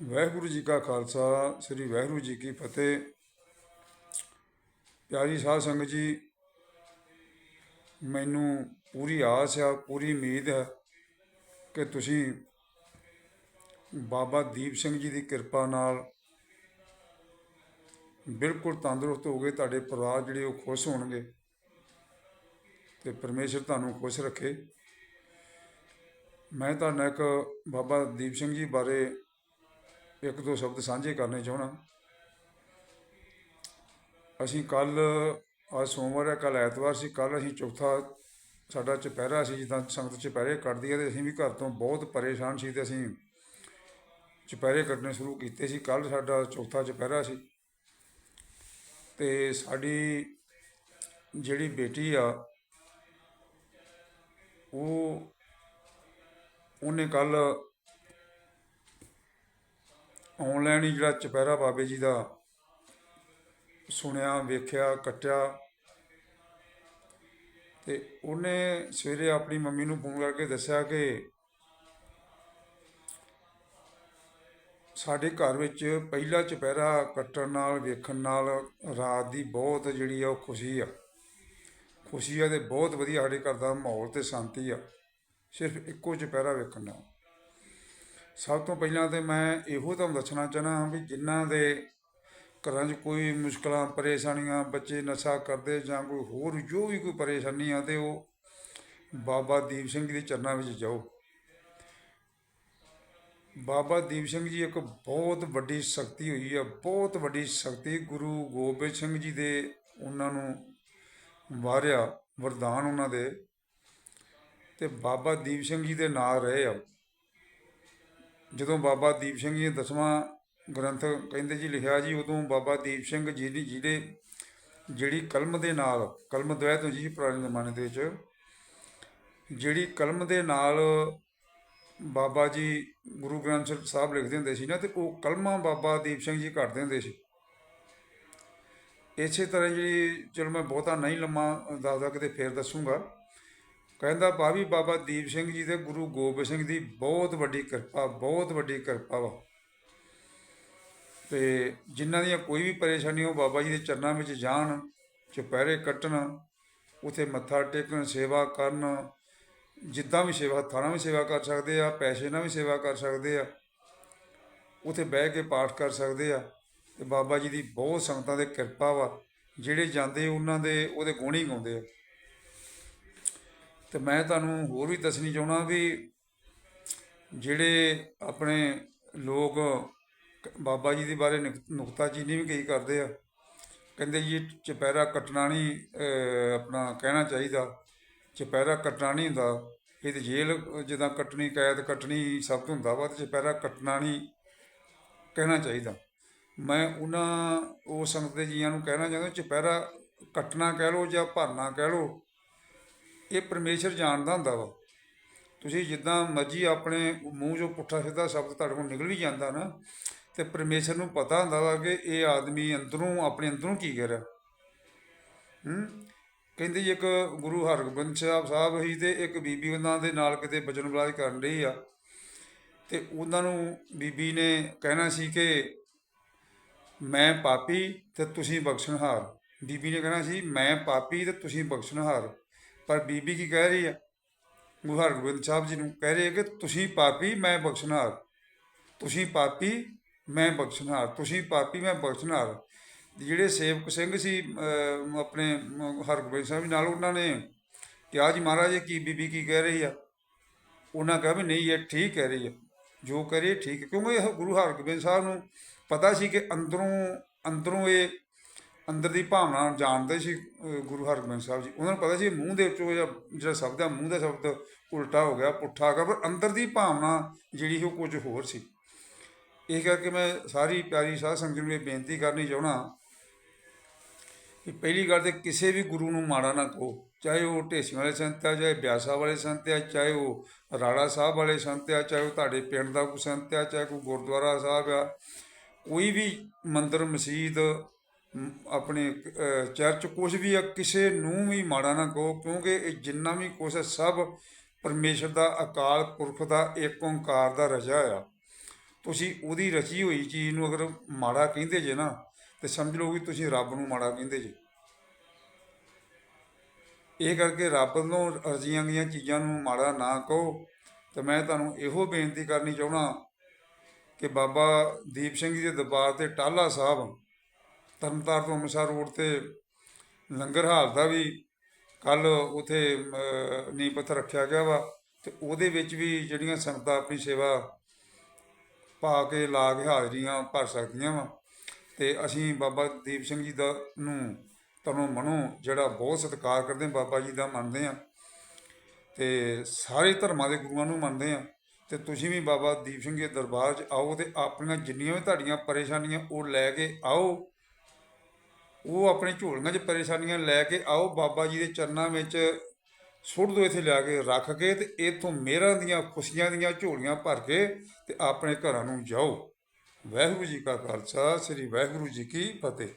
ਵਾਹਿਗੁਰੂ ਜੀ ਕਾ ਖਾਲਸਾ, ਸ੍ਰੀ ਵਾਹਿਗੁਰੂ ਜੀ ਕੀ ਫਤਿਹ। ਪਿਆਰੀ ਸਾਧ ਸੰਗਤ ਜੀ, ਮੈਨੂੰ ਪੂਰੀ ਆਸ ਆ, ਪੂਰੀ ਉਮੀਦ ਹੈ ਕਿ ਤੁਸੀਂ ਬਾਬਾ ਦੀਪ ਸਿੰਘ ਜੀ ਦੀ ਕਿਰਪਾ ਨਾਲ ਬਿਲਕੁਲ ਤੰਦਰੁਸਤ ਹੋਗੇ ਤੁਹਾਡੇ ਪਰਿਵਾਰ ਜਿਹੜੇ ਉਹ ਖੁਸ਼ ਹੋਣਗੇ ਤੇ ਪਰਮੇਸ਼ਰ ਤੁਹਾਨੂੰ ਖੁਸ਼ ਰੱਖੇ। ਮੈਂ ਤੁਹਾਡੇ ਇੱਕ ਬਾਬਾ ਦੀਪ ਸਿੰਘ ਜੀ ਬਾਰੇ ਇੱਕ ਦੋ ਸ਼ਬਦ ਸਾਂਝੇ ਕਰਨੇ ਚਾਹਣਾ ਅਸੀਂ ਕੱਲ ਅੱਜ ਸੋਮਵਾਰ ਹੈ ਕੱਲ ਐਤਵਾਰ ਸੀ ਕੱਲ ਅਸੀਂ ਚੌਥਾ ਸਾਡਾ ਚੁਪਹਿਰਾ ਸੀ, ਜਿੱਦਾਂ ਸੰਗਤ ਚੁਪਹਿਰੇ ਕੱਟਦੀ ਹੈ ਤੇ ਅਸੀਂ ਵੀ ਘਰ ਤੋਂ ਬਹੁਤ ਪਰੇਸ਼ਾਨ ਸੀ ਤੇ ਅਸੀਂ ਚੁਪਹਿਰੇ ਕੱਟਣੇ ਸ਼ੁਰੂ ਕੀਤੇ ਸੀ। ਕੱਲ ਸਾਡਾ ਚੌਥਾ ਚੁਪਹਿਰਾ ਸੀ ਤੇ ਸਾਡੀ ਜਿਹੜੀ ਬੇਟੀ ਆ, ਉਹ, ਉਹਨੇ ਕੱਲ ਆਨਲਾਈਨ ਹੀ ਜਿਹੜਾ ਚੁਪਹਿਰਾ ਬਾਬੇ ਜੀ ਦਾ ਸੁਣਿਆ, ਵੇਖਿਆ, ਕੱਟਿਆ ਤੇ ਉਹਨੇ ਸਵੇਰੇ ਆਪਣੀ ਮੰਮੀ ਨੂੰ ਫੋਨ ਕਰਕੇ ਦੱਸਿਆ ਕਿ ਸਾਡੇ ਘਰ ਵਿੱਚ ਪਹਿਲਾ ਚੁਪਹਿਰਾ ਕੱਟਣ ਨਾਲ, ਵੇਖਣ ਨਾਲ ਰਾਤ ਦੀ ਬਹੁਤ ਜਿਹੜੀ ਆ ਉਹ ਖੁਸ਼ੀ ਆ। ਖੁਸ਼ੀ ਆ ਤੇ ਬਹੁਤ ਵਧੀਆ ਸਾਡੇ ਘਰ ਦਾ ਮਾਹੌਲ ਤੇ ਸ਼ਾਂਤੀ ਆ। ਸਿਰਫ ਇੱਕੋ ਚੁਪਹਿਰਾ ਵੇਖਣ ਨਾਲ। ਸਭ ਤੋਂ ਪਹਿਲਾਂ ਤਾਂ ਮੈਂ ਇਹੋ ਤੁਹਾਨੂੰ ਦੱਸਣਾ ਚਾਹਨਾ ਹਾਂ ਵੀ ਜਿਨ੍ਹਾਂ ਦੇ ਘਰਾਂ 'ਚ ਕੋਈ ਮੁਸ਼ਕਲਾਂ, ਪਰੇਸ਼ਾਨੀਆਂ, ਬੱਚੇ ਨਸ਼ਾ ਕਰਦੇ ਜਾਂ ਕੋਈ ਹੋਰ ਜੋ ਵੀ ਕੋਈ ਪਰੇਸ਼ਾਨੀ ਆ ਤੇ ਉਹ ਬਾਬਾ ਦੀਪ ਸਿੰਘ ਜੀ ਦੇ ਚਰਨਾਂ ਵਿੱਚ ਜਾਓ। ਬਾਬਾ ਦੀਪ ਸਿੰਘ ਜੀ ਇੱਕ ਬਹੁਤ ਵੱਡੀ ਸ਼ਕਤੀ ਹੋਈ ਆ, ਬਹੁਤ ਵੱਡੀ ਸ਼ਕਤੀ ਗੁਰੂ ਗੋਬਿੰਦ ਸਿੰਘ ਜੀ ਦੇ ਉਹਨਾਂ ਨੂੰ ਵਾਰਿਆ, ਵਰਦਾਨ ਉਹਨਾਂ ਦੇ। ਤੇ ਬਾਬਾ ਦੀਪ ਸਿੰਘ ਜੀ ਦੇ ਨਾਲ ਰਹੇ ਆ। ਜਦੋਂ ਬਾਬਾ ਦੀਪ ਸਿੰਘ ਜੀ ਨੇ ਦਸਵਾਂ ਗ੍ਰੰਥ ਕਹਿੰਦੇ ਜੀ ਲਿਖਿਆ ਜੀ, ਉਦੋਂ ਬਾਬਾ ਦੀਪ ਸਿੰਘ ਜੀ ਦੀ ਜਿਹੜੇ ਜਿਹੜੀ ਕਲਮ ਦੇ ਨਾਲ, ਕਲਮ ਦਵੈਤ ਹੁੰਦੀ ਸੀ ਪੁਰਾਣੇ ਜ਼ਮਾਨੇ ਦੇ ਵਿੱਚ, ਜਿਹੜੀ ਕਲਮ ਦੇ ਨਾਲ ਬਾਬਾ ਜੀ ਗੁਰੂ ਗ੍ਰੰਥ ਸਾਹਿਬ ਲਿਖਦੇ ਹੁੰਦੇ ਸੀ ਨਾ, ਤੇ ਉਹ ਕਲਮਾਂ ਬਾਬਾ ਦੀਪ ਸਿੰਘ ਜੀ ਕੱਢਦੇ ਹੁੰਦੇ ਸੀ। ਇਸੇ ਤਰ੍ਹਾਂ ਜਿਹੜੀ ਚਲੋ ਮੈਂ ਬਹੁਤਾ ਨਹੀਂ ਲੰਮਾ ਦੱਸਦਾ, ਕਿਤੇ ਫੇਰ ਦੱਸੂਗਾ। ਕਹਿੰਦਾ ਭਾਵੀ ਬਾਬਾ ਦੀਪ ਸਿੰਘ ਜੀ ਤੇ ਗੁਰੂ ਗੋਬਿੰਦ ਸਿੰਘ ਦੀ ਬਹੁਤ ਵੱਡੀ ਕਿਰਪਾ, ਬਹੁਤ ਵੱਡੀ ਕਿਰਪਾ ਵਾ। ਤੇ ਜਿਨ੍ਹਾਂ ਦੀਆਂ ਕੋਈ ਵੀ ਪਰੇਸ਼ਾਨੀ ਹੋ ਬਾਬਾ ਜੀ ਦੇ ਚਰਨਾਂ ਵਿੱਚ ਜਾਣ, ਚੁਪਹਿਰੇ ਕੱਟਣ, ਉਥੇ ਮੱਥਾ ਟੇਕਣ, ਸੇਵਾ ਕਰਨ, ਜਿੱਦਾਂ ਵੀ ਸੇਵਾ ਹੱਥਾਂ ਨਾਲ ਵੀ ਸੇਵਾ ਕਰ ਸਕਦੇ ਆ, ਪੈਸੇ ਨਾਲ ਵੀ ਸੇਵਾ ਕਰ ਸਕਦੇ ਆ, ਉਥੇ ਬਹਿ ਕੇ ਪਾਠ ਕਰ ਸਕਦੇ ਆ। ਤੇ ਬਾਬਾ ਜੀ ਦੀ ਬਹੁਤ ਸੰਗਤਾਂ ਦੇ ਕਿਰਪਾ ਵਾ। ਜਿਹੜੇ ਜਾਂਦੇ, ਉਹਨਾਂ ਦੇ ਉਹਦੇ ਗੁਣ ਹੀ ਗਾਉਂਦੇ ਆ। ਤੇ ਮੈਂ ਤੁਹਾਨੂੰ ਹੋਰ ਵੀ ਦੱਸਣੀ ਚਾਹੁੰਦਾ ਵੀ ਜਿਹੜੇ ਆਪਣੇ ਲੋਕ ਬਾਬਾ ਜੀ ਦੇ ਬਾਰੇ ਨੁਕਤਾਚੀਨੀ ਵੀ ਕਈ ਕਰਦੇ ਆ। ਕਹਿੰਦੇ ਜੀ, ਚੁਪਹਿਰਾ ਕੱਟਣਾ ਨਹੀਂ ਆਪਣਾ ਕਹਿਣਾ ਚਾਹੀਦਾ। ਚੁਪਹਿਰਾ ਕੱਟਣਾ ਨਹੀਂ ਹੁੰਦਾ। ਇਹ ਤੇ ਜੇਲ੍ਹ ਜਿੱਦਾਂ ਕੱਟਣੀ, ਕੈਦ ਕੱਟਣੀ ਸ਼ਬਦ ਹੁੰਦਾ ਵਾ, ਤੇ ਚੁਪਹਿਰਾ ਕੱਟਣਾ ਨਹੀਂ ਕਹਿਣਾ ਚਾਹੀਦਾ। ਮੈਂ ਉਹਨਾਂ, ਉਹ ਸੰਗਤ ਦੇ ਜੀਆਂ ਨੂੰ ਕਹਿਣਾ ਚਾਹੁੰਦਾ, ਚੁਪਹਿਰਾ ਕੱਟਣਾ ਕਹਿ ਲਓ ਜਾਂ ਭਰਨਾ ਕਹਿ ਲਓ ਇਹ ਪਰਮੇਸ਼ਰ ਜਾਣਦਾ ਹੁੰਦਾ ਵਾ। ਤੁਸੀਂ ਜਿੱਦਾਂ ਮਰਜ਼ੀ ਆਪਣੇ ਮੂੰਹ ਜੋ ਪੁੱਠਾ ਸਿੱਧਾ ਸ਼ਬਦ ਤੁਹਾਡੇ ਕੋਲ ਨਿਕਲ ਵੀ ਜਾਂਦਾ ਨਾ, ਤੇ ਪਰਮੇਸ਼ਰ ਨੂੰ ਪਤਾ ਹੁੰਦਾ ਵਾ ਕਿ ਇਹ ਆਦਮੀ ਅੰਦਰੋਂ, ਆਪਣੇ ਅੰਦਰੋਂ ਕੀ ਕਰ ਰਿਹਾ। ਹੂੰ? ਕਹਿੰਦੇ ਜੀ ਇੱਕ ਗੁਰੂ ਹਰਗੋਬਿੰਦ ਸਾਹਿਬ ਸਾਹਿਬ ਹੀ ਤੇ ਇੱਕ ਬੀਬੀ ਉਹਨਾਂ ਦੇ ਨਾਲ ਕਿਤੇ ਬਚਨ ਬਲਾਜ ਕਰਨ ਰਹੀ ਆ। ਤੇ ਉਹਨਾਂ ਨੂੰ ਬੀਬੀ ਨੇ ਕਹਿਣਾ ਸੀ ਕਿ ਮੈਂ ਪਾਪੀ ਤੇ ਤੁਸੀਂ ਬਖਸ਼ਣਹਾਰ। ਬੀਬੀ ਨੇ ਕਹਿਣਾ ਸੀ, ਮੈਂ ਪਾਪੀ ਤੇ ਤੁਸੀਂ ਬਖਸ਼ਣਹਾਰ। ਪਰ ਬੀਬੀ ਕੀ ਕਹਿ ਰਹੀ ਆ? ਗੁਰੂ ਹਰਗੋਬਿੰਦ ਸਾਹਿਬ ਜੀ ਨੂੰ ਕਹਿ ਰਹੀ ਹੈ ਕਿ ਤੁਸੀਂ ਪਾਪੀ, ਮੈਂ ਬਖਸ਼ਣਹਾਰ। ਤੁਸੀਂ ਪਾਪੀ, ਮੈਂ ਬਖਸ਼ਣਹਾਰ। ਤੁਸੀਂ ਪਾਪੀ, ਮੈਂ ਬਖਸ਼ਣਹਾਰ। ਜਿਹੜੇ ਸੇਵਕ ਸਿੰਘ ਸੀ ਆਪਣੇ ਹਰਗੋਬਿੰਦ ਸਾਹਿਬ ਜੀ ਨਾਲ ਉਹਨਾਂ ਨੇ ਕਿਹਾ, ਜੀ ਮਹਾਰਾਜ, ਇਹ ਕੀ ਬੀਬੀ ਕੀ ਕਹਿ ਰਹੀ ਆ? ਉਹਨਾਂ ਕਿਹਾ ਵੀ ਨਹੀਂ, ਇਹ ਠੀਕ ਕਹਿ ਰਹੀ ਆ। ਜੋ ਕਰੇ ਠੀਕ ਹੈ। ਕਿਉਂਕਿ ਇਹ ਗੁਰੂ ਹਰਗੋਬਿੰਦ ਸਾਹਿਬ ਨੂੰ ਪਤਾ ਸੀ ਕਿ ਅੰਦਰੋਂ ਅੰਦਰੋਂ ਇਹ ਅੰਦਰ ਦੀ ਭਾਵਨਾ ਜਾਣਦੇ ਸੀ ਗੁਰੂ ਹਰਗੋਬਿੰਦ ਸਾਹਿਬ ਜੀ। ਉਹਨਾਂ ਨੂੰ ਪਤਾ ਸੀ ਮੂੰਹ ਦੇ ਵਿੱਚੋਂ ਜਾਂ ਜਿਹੜਾ ਸ਼ਬਦ ਆ, ਮੂੰਹ ਦਾ ਸ਼ਬਦ ਉਲਟਾ ਹੋ ਗਿਆ, ਪੁੱਠਾ ਹੋ ਗਿਆ, ਪਰ ਅੰਦਰ ਦੀ ਭਾਵਨਾ ਜਿਹੜੀ ਸੀ ਉਹ ਕੁਝ ਹੋਰ ਸੀ। ਇਹ ਕਰਕੇ ਮੈਂ ਸਾਰੀ ਪਿਆਰੀ ਸਾਧ ਸੰਗਤ ਨੂੰ ਇਹ ਬੇਨਤੀ ਕਰਨੀ ਚਾਹਣਾ ਕਿ ਪਹਿਲੀ ਗੱਲ ਤੇ ਕਿਸੇ ਵੀ ਗੁਰੂ ਨੂੰ ਮਾੜਾ ਨਾ ਕਹੋ। ਚਾਹੇ ਉਹ ਢੇਸੀਆਂ ਵਾਲੇ ਸੰਤ ਆ, ਚਾਹੇ ਬਿਆਸਾ ਵਾਲੇ ਸੰਤ ਆ, ਚਾਹੇ ਉਹ ਰਾੜਾ ਸਾਹਿਬ ਵਾਲੇ ਸੰਤ ਆ, ਚਾਹੇ ਉਹ ਤੁਹਾਡੇ ਪਿੰਡ ਦਾ ਕੋਈ ਸੰਤ ਆ, ਚਾਹੇ ਕੋਈ ਗੁਰਦੁਆਰਾ ਸਾਹਿਬ ਆ, ਕੋਈ ਵੀ ਮੰਦਿਰ, ਮਸਜਿਦ ਆਪਣੇ ਚਰਚ ਕੁਝ ਵੀ ਆ, ਕਿਸੇ ਨੂੰ ਵੀ ਮਾੜਾ ਨਾ ਕਹੋ, ਕਿਉਂਕਿ ਇਹ ਜਿੰਨਾ ਵੀ ਕੁਛ ਸਭ ਪਰਮੇਸ਼ਰ ਦਾ ਅਕਾਲ ਪੁਰਖ ਦਾ ਏਕ ਓੰਕਾਰ ਦਾ ਰਜਾ ਆ। ਤੁਸੀਂ ਉਹਦੀ ਰਚੀ ਹੋਈ ਚੀਜ਼ ਨੂੰ ਅਗਰ ਮਾੜਾ ਕਹਿੰਦੇ ਜੇ ਨਾ, ਤੇ ਸਮਝ ਲਓ ਵੀ ਤੁਸੀਂ ਰੱਬ ਨੂੰ ਮਾੜਾ ਕਹਿੰਦੇ ਜੇ। ਇਹ ਕਰਕੇ ਰੱਬ ਨੂੰ ਰਚੀਆਂ ਗਈਆਂ ਚੀਜ਼ਾਂ ਨੂੰ ਮਾੜਾ ਨਾ ਕਹੋ। ਤੇ ਮੈਂ ਤੁਹਾਨੂੰ ਇਹੋ ਬੇਨਤੀ ਕਰਨੀ ਚਾਹਣਾ ਕਿ ਬਾਬਾ ਦੀਪ ਸਿੰਘ ਜੀ ਦੇ ਦਰਬਾਰ ਤੇ ਟਾਲਾ ਸਾਹਿਬ ਤਰਨਤਾਰਨ ਤੋਂ ਅੰਮ੍ਰਿਤਸਰ ਰੋਡ ਤੇ ਲੰਗਰ ਹਾਲ ਦਾ ਵੀ ਕੱਲ ਉਥੇ ਨੀਂਹ ਪੱਥਰ ਰੱਖਿਆ ਗਿਆ ਵਾ ਤੇ ਉਹਦੇ ਵਿੱਚ ਵੀ ਜਿਹੜੀਆਂ ਸੰਗਤਾਂ ਆਪਣੀ ਸੇਵਾ ਪਾ ਕੇ ਲਾ ਕੇ ਹਾਜ਼ਰੀਆਂ ਭਰ ਸਕਦੀਆਂ ਵਾ। ਤੇ ਅਸੀਂ ਬਾਬਾ ਦੀਪ ਸਿੰਘ ਜੀ ਦਾ ਨੂੰ, ਤੁਹਾਨੂੰ ਮਨੋਂ ਜਿਹੜਾ ਬਹੁਤ ਸਤਿਕਾਰ ਕਰਦੇ ਬਾਬਾ ਜੀ ਦਾ ਮੰਨਦੇ ਆ ਤੇ ਸਾਰੇ ਧਰਮਾਂ ਦੇ ਗੁਰੂਆਂ ਨੂੰ ਮੰਨਦੇ ਆ ਤੇ ਤੁਸੀਂ ਵੀ ਬਾਬਾ ਦੀਪ ਸਿੰਘ ਜੀ ਦੇ ਦਰਬਾਰ 'ਚ ਆਓ ਤੇ ਆਪਣੀਆਂ ਜਿੰਨੀਆਂ ਵੀ ਤੁਹਾਡੀਆਂ ਪਰੇਸ਼ਾਨੀਆਂ ਉਹ ਲੈ ਕੇ ਆਓ। ਉਹ ਆਪਣੇ ਝੋਲੀਆਂ 'ਚ ਪਰੇਸ਼ਾਨੀਆਂ ਲੈ ਕੇ ਆਓ, ਬਾਬਾ ਜੀ ਦੇ ਚਰਨਾਂ ਵਿੱਚ ਸੁੱਟ ਦਿਓ, ਇੱਥੇ ਲਿਆ ਕੇ ਰੱਖ ਕੇ ਤੇ ਇਥੋਂ ਮਿਹਰਾਂ ਦੀਆਂ ਖੁਸ਼ੀਆਂ ਦੀਆਂ ਝੋਲੀਆਂ ਭਰ ਕੇ ਤੇ ਆਪਣੇ ਘਰਾਂ ਨੂੰ ਜਾਓ। ਵਾਹਿਗੁਰੂ ਜੀ ਕਾ ਖਾਲਸਾ, ਸ੍ਰੀ ਵਾਹਿਗੁਰੂ ਜੀ ਕੀ ਫਤਿਹ।